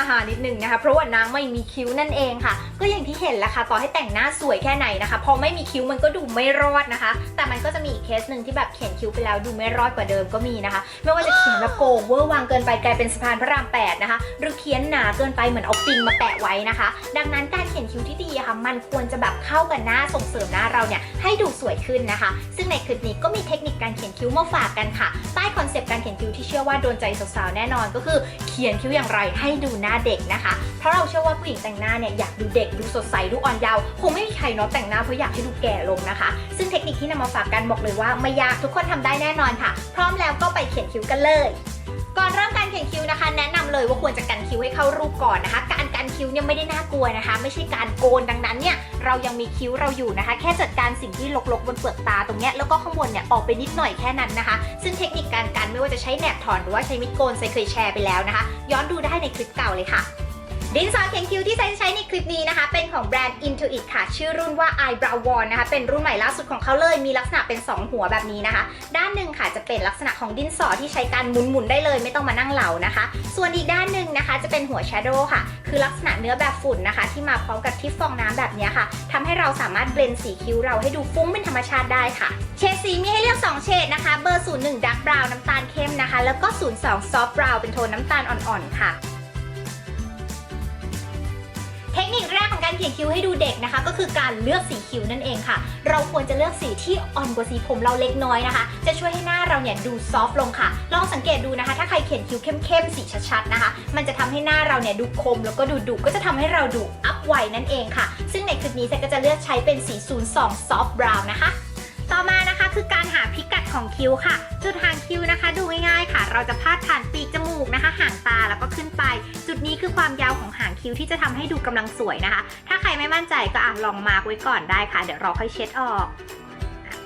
าฮาๆนิดนึงนะคะ เพราะว่านางไม่มีคิ้วนั่นเองค่ะ ก็อย่างที่เห็นแหละค่ะต่อให้แต่งหน้าสวยแค่ไหนนะคะพอไม่มีคิ้วมันก็ดูไม่รอดนะคะ แต่มันก็จะมีอีกเคสหนึ่งที่แบบเขียนคิ้วไปแล้วดูไม่รอดกว่าเดิมก็มีนะคะ ไม่ว่าจะเขียนแบบโกงเวอร์วางเกินไปกลายเป็นสะพานพระราม8นะคะหรือเขียนหนาเกินไปเหมือนเอาปิงมาแปะไว้นะคะ ดังนั้นการเขียนคิ้วที่ดีค่ะมันควรจะแบบเข้ากับหน้าส่งเสริมหน้าเราเนี่ยให้ดูสวยขึ้นนะคะ ซึ่งในคลิปนี้ก็มีเทคนิคการเขียนคิ้วมาฝากกันค่ะใต้คอนเซปต์การเขียนคิ้วที่เชื่อว่าโดนใจสาวๆแน่นอน ก็คือเขียนคิ้วอย่างไรให้ดูหน้าเด็กนะคะ เพราะเราเชื่อว่าผู้หญิงแต่งหน้าเนี่ยอยากดูเด็กดูสดใสดูอ่อนเยาว์คงไม่มีใครเนาะแต่งหน้าเพราะอยากให้ดูแก่ลงนะคะ ซึ่งเทคนิคที่นำมาฝากกันบอกเลยว่าไม่ยากทุกคนทำได้แน่นอนค่ะ พร้อมแล้วก็ไปเขียนคิ้วกันเลย ก่อนเริ่มการเขียนคิ้วนะคะ แนะนำเลยว่าควรจะกันคิ้วให้เข้ารูปก่อนนะคะ การกันคิ้วเนี่ยไม่ได้น่ากลัวนะคะ ไม่ใช่การโกนดังนั้นเนี่ยเรายังมีคิ้วเราอยู่นะคะ แค่จัดการสิ่งที่ลกๆบนเปลือกตาตรงเนี้ยแล้วก็ข้างบนเนี่ยออกไปนิดหน่อยแค่นั้นนะคะ ซึ่งเทคนิคการกันไม่ว่าจะใช้แหนบถอนหรือว่าใช้มิดโกนใส่เคยแชร์ไปแล้วนะคะ ย้อนดูได้ในคลิปเก่าเลยค่ะ ดินสอเขียนคิ้วที่ใช้ใช้ในคลิปนี้นะคะ เป็นของแบรนด์ Intuit ค่ะ ชื่อรุ่นว่า Eyebrow Wand นะคะ เป็นรุ่นใหม่ล่าสุดของเขาเลย มีลักษณะเป็น 2 หัวแบบนี้นะคะ ด้านหนึ่งค่ะจะเป็นลักษณะของดินสอที่ใช้การหมุนๆได้เลย ไม่ต้องมานั่งเหลานะคะ ส่วนอีกด้านหนึ่งนะคะ จะเป็นหัวแชโดว์ค่ะ คือลักษณะเนื้อแบบฝุ่นนะคะ ที่มาพร้อมกับทิฟฟองน้ำแบบนี้ค่ะทำให้เราสามารถเบลนสีคิ้วเราให้ดูฟุ้งเป็นธรรมชาติได้ค่ะ เฉดสีมีให้เลือก2เฉดนะคะ เบอร์ 01 Dark Brown น้ำตาลเข้มนะคะ แล้วก็ 02 Soft Brown เป็นโทนน้ำตาลอ่อนๆค่ะ เขียนคิ้วให้ดูเด็กนะคะ ก็คือการเลือกสีคิ้วนั่นเองค่ะ เราควรจะเลือกสีที่อ่อนกว่าสีผมเราเล็กน้อยนะคะ จะช่วยให้หน้าเราเนี่ยดูซอฟต์ลงค่ะ ลองสังเกตดูนะคะ ถ้าใครเขียนคิ้วเข้มๆสีชัดๆนะคะ มันจะทำให้หน้าเราเนี่ยดูคมแล้วก็ดูดุก็จะทำให้เราดูอัพไวนั่นเองค่ะ ซึ่งในคลิปนี้เซก็จะเลือกใช้เป็นสี 02 Soft Brown นะคะต่อมานะคะคือการหาพิกัดของคิ้วค่ะ จุดหางคิ้วนะคะ ดูง่ายๆค่ะ เราจะพาดผ่านปีกจมูกนะคะ ห่างตาแล้ว นี้คือความยาวของหางคิ้วที่จะทำให้ดูกำลังสวยนะคะ ถ้าใครไม่มั่นใจก็อะลองมาร์กไว้ก่อนได้ค่ะ เดี๋ยวเราค่อยเช็ดออก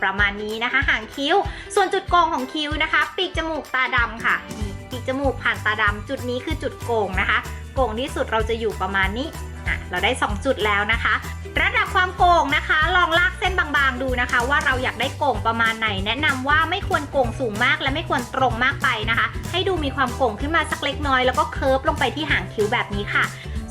ประมาณนี้นะคะ หางคิ้ว ส่วนจุดโกงของคิ้วนะคะ ปีกจมูกตาดำค่ะนี่ปีกจมูกผ่านตาดำจุดนี้คือจุดโกงนะคะ โกงที่สุดเราจะอยู่ประมาณนี้อะเราได้ 2 จุดแล้วนะคะ ระดับความโก่งนะคะ ลองลากเส้นบางๆดูนะคะ ว่าเราอยากได้โก่งประมาณไหน แนะนำว่าไม่ควรโก่งสูงมาก และไม่ควรตรงมากไปนะคะ ให้ดูมีความโก่งขึ้นมาสักเล็กน้อยแล้วก็เคิร์ฟลงไปที่หางคิ้วแบบนี้ค่ะ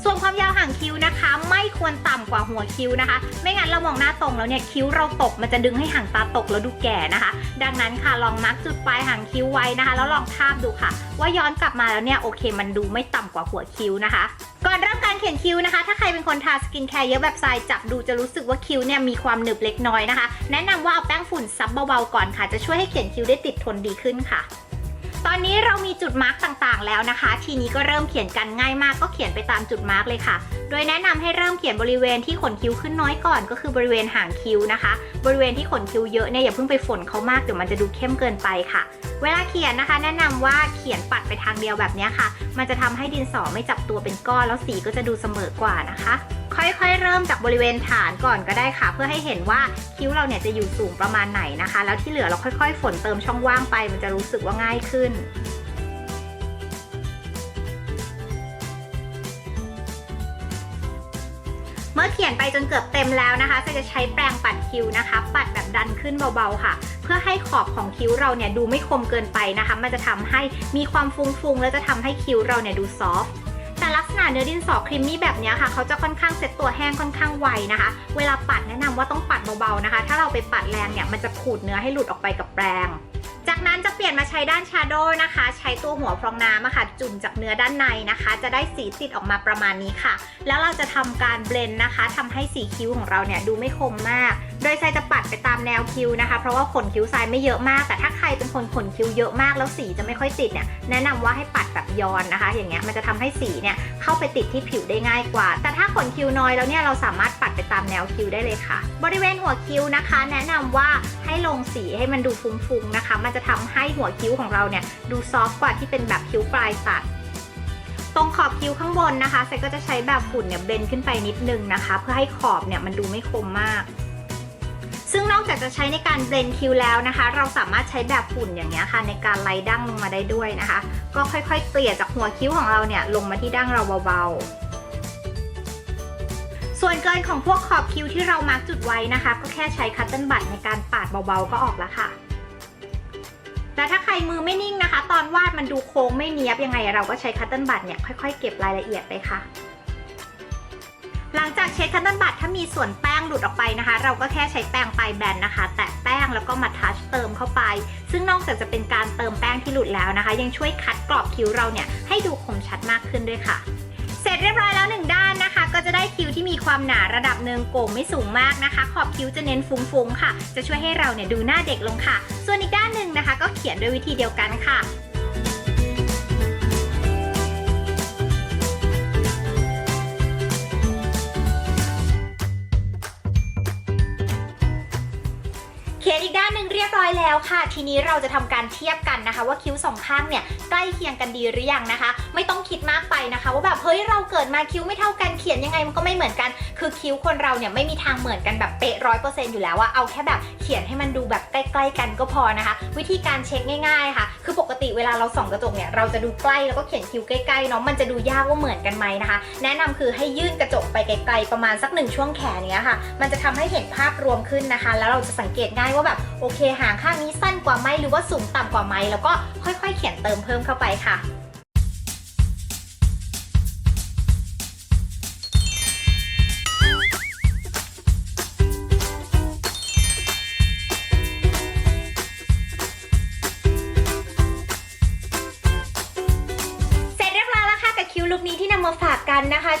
ส่วนความยาวหางคิ้วนะคะ ไม่ควรต่ำกว่าหัวคิ้วนะคะ ไม่งั้นเรามองหน้าตรงแล้วเนี่ยคิ้วเราตกมันจะดึงให้หางตาตกแล้วดูแก่นะคะ ดังนั้นค่ะลองมาร์กจุดปลายหางคิ้วไว้นะคะ แล้วลองทาบดูค่ะ ว่าย้อนกลับมาแล้วเนี่ยโอเค มันดูไม่ต่ำกว่าหัวคิ้วนะคะ ก่อนเริ่มการเขียนคิ้วนะคะ ถ้าใครเป็นคนทาสกินแคร์เยอะแบบทรายจับดูจะรู้สึกว่าคิ้วเนี่ยมีความหนึบเล็กน้อยนะคะ แนะนำว่าเอาแป้งฝุ่นซับเบาๆก่อนค่ะ จะช่วยให้เขียนคิ้วได้ติดทนดีขึ้นค่ะ จุดมาร์กต่างๆ แล้วนะคะ ทีนี้ก็เริ่มเขียนกันง่ายมากก็เขียนไปตามจุดมาร์กเลยค่ะ โดยแนะนำให้เริ่มเขียนบริเวณที่ขนคิ้วขึ้นน้อยก่อน ก็คือบริเวณหางคิ้วนะคะ บริเวณที่ขนคิ้วเยอะเนี่ยอย่าเพิ่งไปฝนเขามากเดี๋ยวมันจะดูเข้มเกินไปค่ะ เวลาเขียนนะคะ แนะนำว่าเขียนปัดไปทางเดียวแบบนี้ค่ะ มันจะทำให้ดินสอไม่จับตัวเป็นก้อนแล้วสีก็จะดูเสมอกว่านะคะค่อยๆ เริ่มจากบริเวณฐานก่อนก็ได้ค่ะ เพื่อให้เห็นว่าคิ้วเราเนี่ยจะอยู่สูงประมาณไหนนะคะ แล้วที่เหลือเราค่อยๆ ฝนเติมช่องว่างไป มันจะรู้สึกว่าง่ายขึ้น ขียนไปจนเกือบเต็มแล้วนะคะจะใช้แปรงปัดคิ้วนะคะ ปัดแบบดันขึ้นเบาๆค่ะ เพื่อให้ขอบของคิ้วเราเนี่ยดูไม่คมเกินไปนะคะ มันจะทำให้มีความฟุ้งๆ และจะทำให้คิ้วเราเนี่ยดูซอฟต์แต่ลักษณะเนื้อดินสอครีมมี่แบบนี้ค่ะ เขาจะค่อนข้างเซ็ตตัวแห้งค่อนข้างไวนะคะ เวลาปัดแนะนำว่าต้องปัดเบาๆนะคะ ถ้าเราไปปัดแรงเนี่ยมันจะขูดเนื้อให้หลุดออกไปกับแปรง นั้นจะเปลี่ยนมาใช้ด้านชาโดว์นะคะ ใช้ตัวหัวฟองน้ำอะค่ะ จุ่มจากเนื้อด้านในนะคะ จะได้สีติดออกมาประมาณนี้ค่ะ แล้วเราจะทำการเบลนด์นะคะทำให้สีคิ้วของเราเนี่ยดูไม่คมมาก โดยทรายจะปัดไปตามแนวคิ้วนะคะ เพราะว่าขนคิ้วทรายไม่เยอะมาก แต่ถ้าใครเป็นคนขนคิ้วเยอะมากแล้วสีจะไม่ค่อยติดเนี่ยแนะนำว่าให้ปัดแบบย้อนนะคะ อย่างเงี้ยมันจะทำให้สีเนี่ยเข้าไปติดที่ผิวได้ง่ายกว่า แต่ถ้าขนคิ้วน้อยแล้วเนี่ยเราสามารถปัดไปตามแนวคิ้วได้เลยค่ะ บริเวณหัวคิ้วนะคะ แนะนำว่าให้ลงสีให้มันดูฟุ้งๆนะคะ มันจะทำให้หัวคิ้วของเราเนี่ยดูซอฟต์กว่าที่เป็นแบบคิ้วปลายตัดตรงขอบคิ้วข้างบนนะคะเซก็จะใช้แบบฝุ่นเนี่ยเบนขึ้นไปนิดนึงนะคะ เพื่อให้ขอบเนี่ยมันดูไม่คมมาก ซึ่งนอกจากจะใช้ในการเบลนคิ้วแล้วนะคะ เราสามารถใช้แบบฝุ่นอย่างเงี้ยค่ะ ในการไล่ดั้งลงมาได้ด้วยนะคะ ก็ค่อยๆเกลี่ยจากหัวคิ้วของเราเนี่ยลงมาที่ดั้งเราเบาๆ ส่วนเกินของพวกขอบคิ้วที่เรามาร์กจุดไว้นะคะ ก็แค่ใช้คัตเติ้ลบัตในการปาดเบาๆก็ออกแล้วค่ะแต่ถ้าใครมือไม่นิ่งนะคะ ตอนวาดมันดูโค้งไม่เนียบยังไง เราก็ใช้คัตเติ้ลบัตเนี่ยค่อยๆเก็บรายละเอียดไปค่ะ หลังจากเช็ดคัตเติ้ลบัตถ้ามีส่วนแป้งหลุดออกไปนะคะ เราก็แค่ใช้แป้งปลายแบนนะคะ แตะแป้งแล้วก็มาทัชเติมเข้าไป ซึ่งนอกจากจะเป็นการเติมแป้งที่หลุดแล้วนะคะ ยังช่วยคัดกรอบคิ้วเราเนี่ยให้ดูคมชัดมากขึ้นด้วยค่ะ เสร็จเรียบร้อยแล้วหนึ่งด้านนะคะ ก็จะได้คิ้วที่มีความหนาระดับหนึ่งโก่งไม่สูงมากนะคะ ขอบคิ้วจะเน้นฟุ้งๆค่ะ จะช่วยให้เราเนี่ยดูหน้าเด็กลงค่ะ ส่วนอีกด้านหนึ่งนะคะ ก็เขียนด้วยวิธีเดียวกันค่ะ เขียนอีกด้านหนึ่ง รียบร้อยแล้วค่ะ ทีนี้เราจะทำการเทียบกันนะคะ ว่าคิ้วสองข้างเนี่ยใกล้เคียงกันดีหรือยังนะคะ ไม่ต้องคิดมากไปนะคะ ว่าแบบเฮ้ยเราเกิดมาคิ้วไม่เท่ากันเขียนยังไงมันก็ไม่เหมือนกัน คือคิ้วคนเราเนี่ยไม่มีทางเหมือนกันแบบเป๊ะร้อยเปอร์เซ็นต์อยู่แล้วอะเอาแค่แบบเขียนให้มันดูแบบใกล้ๆกันก็พอนะคะ วิธีการเช็คง่ายๆค่ะ คือปกติเวลาเราส่องกระจกเนี่ยเราจะดูใกล้แล้วก็เขียนคิ้วใกล้ๆเนาะมันจะดูยากว่าเหมือนกันไหมนะคะ แนะนำคือให้ยื่นกระจกไปไกลๆประมาณสักหนึ่งช่วงแขนเนี้ยค่ะ มันจะทำให้เห็นภาพรวมขึ้นนะคะ แล้วเราจะสังเกตง่ายว่าแบบโอเคหางข้างนี้สั้นกว่าไหมหรือว่าสูงต่ำกว่าไหมแล้วก็ค่อยๆ เขียนเติมเพิ่มเข้าไปค่ะ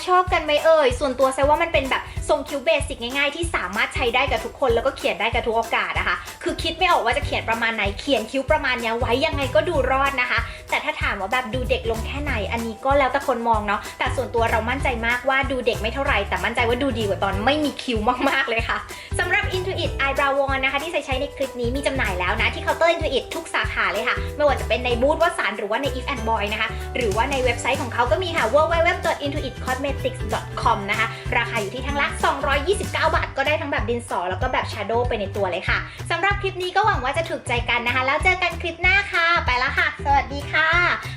ชอบกันไหมเอ่ย ส่วนตัวแซวว่ามันเป็นแบบทรงคิ้วเบสิกง่ายๆ ที่สามารถใช้ได้กับทุกคนแล้วก็เขียนได้กับทุกโอกาสนะคะ คือคิดไม่ออกว่าจะเขียนประมาณไหน เขียนคิ้วประมาณเนี้ยไว้ยังไงก็ดูรอดนะคะ แต่ถ้าถามว่าแบบดูเด็กลงแค่ไหน อันนี้ก็แล้วแต่คนมองเนาะ แต่ส่วนตัวเรามั่นใจมากว่าดูเด็กไม่เท่าไหร่ แต่มั่นใจว่าดูดีกว่าตอนไม่มีคิ้วมากๆเลยค่ะสำหรับ Intuit Eyebrow Wand นะคะที่ใช้ใช้ในคลิปนี้มีจำหน่ายแล้วนะ ที่เคาน์เตอร์ Intuit ทุกสาขาเลยค่ะ ไม่ว่าจะเป็นในบูธวสานหรือว่าใน If and Boy นะคะ หรือว่าในเว็บไซต์ของเขาก็มีค่ะ www.intuitcosmetics.com นะคะ ราคาอยู่ที่ทั้งละ 229 บาท ก็ได้ทั้งแบบดินสอ แล้วก็แบบ Shadow ไปในตัวเลยค่ะสำหรับคลิปนี้ก็หวังว่าจะถูกใจกันนะคะ แล้วเจอกันคลิปหน้าค่ะ ไปล้วค่ะ สวัสดีค่ะ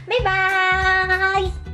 บ๊ายบาย